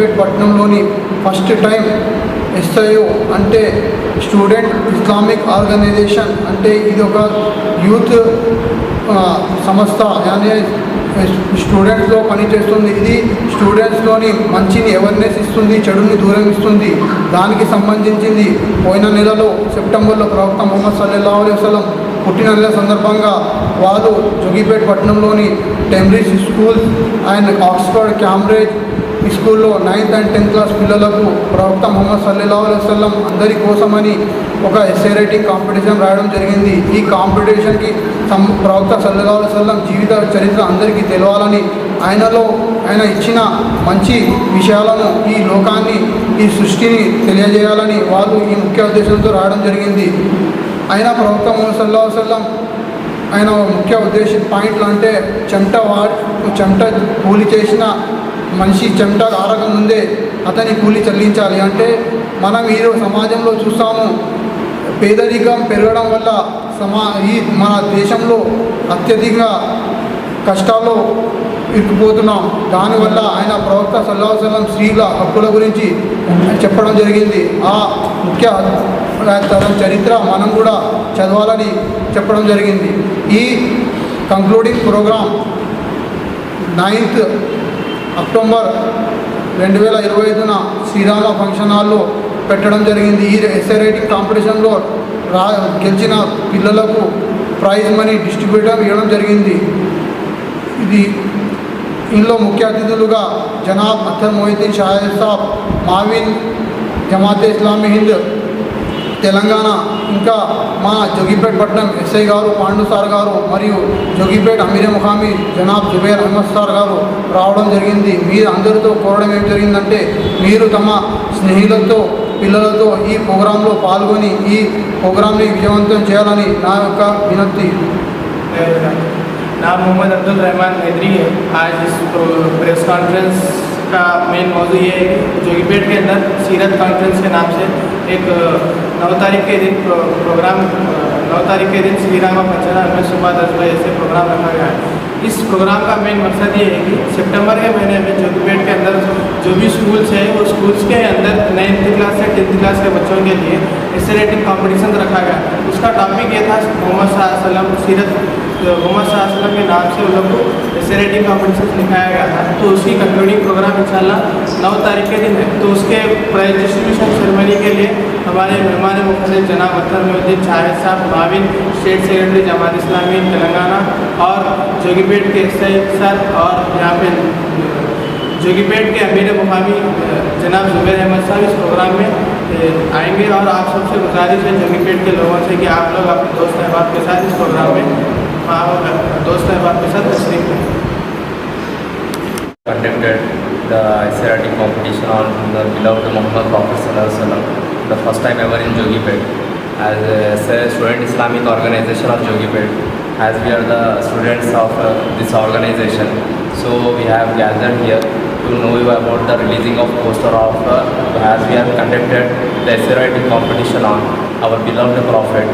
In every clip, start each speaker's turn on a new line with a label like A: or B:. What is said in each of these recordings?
A: జోగిపేట్ పట్టణంలోని first time SIO అంటే student Islamic organisation అంటే ఇది ఒక యూత్ సంస్థ అనే స్టూడెంట్స్లో పనిచేస్తుంది. ఇది స్టూడెంట్స్లోని మంచిని అవేర్నెస్ ఇస్తుంది చెడుని దూరం ఇస్తుంది. దానికి సంబంధించింది పోయిన నెలలో సెప్టెంబర్లో ప్రవక్త మొహమ్మద్ సల్లల్లాహు అలీ వసలం పుట్టిన నెల సందర్భంగా వారు జోగిపేట్ పట్టణంలోని Tembridge school and Oxford Cambridge ఈ స్కూల్లో నైన్త్ అండ్ టెన్త్ క్లాస్ పిల్లలకు ప్రవక్త మొహమ్మద్ సల్లల్లాహు అలైహి అందరి కోసమని ఒక ఎస్ఏ రైటింగ్ కాంపిటీషన్ రాయడం జరిగింది. ఈ కాంపిటీషన్కి సం ప్రవక్త సల్లల్లాహు అలైహి జీవిత చరిత్ర అందరికీ తెలవాలని ఆయనలో ఆయన ఇచ్చిన మంచి విషయాలను ఈ లోకాన్ని ఈ సృష్టిని తెలియజేయాలని వాళ్ళు ఈ ముఖ్య ఉద్దేశంతో రాయడం జరిగింది. ఆయన ప్రవక్త మొహమ్మద్ సల్లాహు అలైహి వసల్లం ఆయన ముఖ్య ఉద్దేశం పాయింట్లు అంటే చెమట వా చెమట కూలి చేసిన మనిషి చెమట ఆరక ముందే అతని కూలి చెల్లించాలి అంటే మనం ఈ సమాజంలో చూస్తాము. పేదరికం పెరగడం వల్ల సమా ఈ మన దేశంలో అత్యధిక కష్టాల్లో ఇరుక్కుపోతున్నాం. దానివల్ల ఆయన ప్రవక్త సల్లాహు స్త్రీల హక్కుల గురించి చెప్పడం జరిగింది. ఆ ముఖ్య తరం చరిత్ర మనం కూడా చదవాలని చెప్పడం జరిగింది. ఈ కంక్లూడింగ్ ప్రోగ్రామ్ నైన్త్ అక్టోబర్ రెండు వేల ఇరవై ఐదున శ్రీరామ ఫంక్షన్ హాల్లో పెట్టడం జరిగింది. ఈ ఎస్ఐ రైటింగ్ కాంపిటీషన్లో రా గెలిచిన పిల్లలకు ప్రైజ్ మనీ డిస్ట్రిబ్యూటర్ ఇవ్వడం జరిగింది. ఇది ఇందులో ముఖ్య అతిథులుగా జనాబ్ అఖ్తర్ మొహిద్దీన్ షాహిద్ సాబ్ మావిన్ జమాతే ఇస్లామీ హింద్ తెలంగాణ ఇంకా మా జోగిపేట్ పట్నం ఎస్ఐ గారు పాండు సార్ గారు మరియు జోగిపేట్ అమీరే ముఖామి జనాబ్ జుబేర్ అహ్మద్ సార్ గారు రావడం జరిగింది మీరు అందరితో కోరడం ఏం జరిగిందంటే మీరు తమ స్నేహితులతో పిల్లలతో ఈ ప్రోగ్రాంలో పాల్గొని ఈ ప్రోగ్రాంని విజయవంతం చేయాలని నా యొక్క వినతి
B: नाम मोहम्मद अब्दुल रहमान हैदरी है आज इस प्रो- प्रेस कॉन्फ्रेंस का मेन मौजू ये है कि जोगीपेट के अंदर सीरत कॉन्फ्रेंस के नाम से एक नौ तारीख के दिन प्रो, प्रोग्राम नौ तारीख के दिन श्री रामा पंचना में सुबह दस बजे से प्रोग्राम रखा गया है। इस प्रोग्राम का मेन मकसद ये है कि सितंबर के महीने में जोगीपेट के अंदर जो भी स्कूल्स हैं वो स्कूल्स के अंदर नाइन्थ क्लास से टेंथ क्लास के बच्चों के लिए एसे कॉम्पिटिशन रखा गया। उसका टॉपिक ये था मोहम्मद शाह सल्लम सीरत। मोहम्मद शाह के नाम से उन लोग को रेटिंग कॉम्पिटिशन लिखाया गया था। तो उसकी कंक्लूडिंग प्रोग्राम इंशाल्लाह नौ तारीख के दिन है। तो उसके प्राइज डिस्ट्रीब्यूशन सेरेमनी के लिए हमारे मेहमान मुख्तलिफ़ जनाब अख्तर मोहद्दीन शाहिद साहब माविन स्टेट सेक्रेटरी जमात इस्लामी, तेलंगाना और जोगीपेट के एस सर और यहाँ पे जोगीपेट के अमीर मुकामी जनाब जुबैर अहमद साहब इस प्रोग्राम में आएँगे और आप सबसे गुजारिश है जोगीपेट के लोगों से कि आप लोग अपने दोस्त अहबाब के साथ इस प्रोग्राम में वहाँ दोस्त अहबाब के साथ तशरीफ लें
C: conducted the SRT competition on the beloved Muhammad Prophet Sallallahu Alaihi Wasallam, the first time ever in Jogipet as a student Islamic organization of Jogipet as we are the students of uh, this organization so we have gathered here to know you about the releasing of poster of uh, as we have conducted the SRT competition on our beloved prophet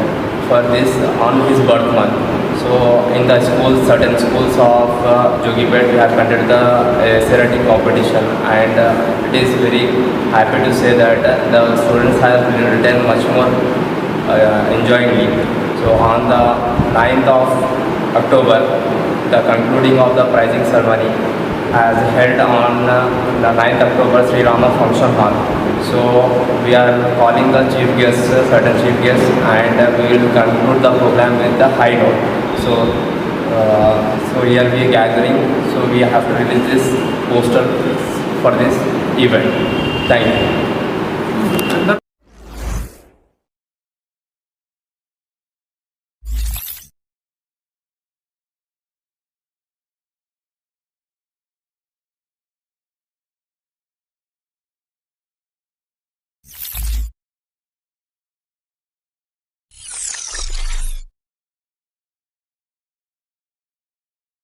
C: for this on his birth month so in the schools, certain schools of uh, Jogipet, have conducted the uh, competition and uh, it is very happy to say that uh, the students have written much more uh, enjoyingly. So on the 9th of October, the concluding of the prizing ceremony has held on uh, the 9th October Sri Rama Function Hall. So we are calling the chief guests, uh, certain chief guests, and we will conclude the program with the high note. So, uh, so here we are gathering. So we have to release this poster for this event. Thank you.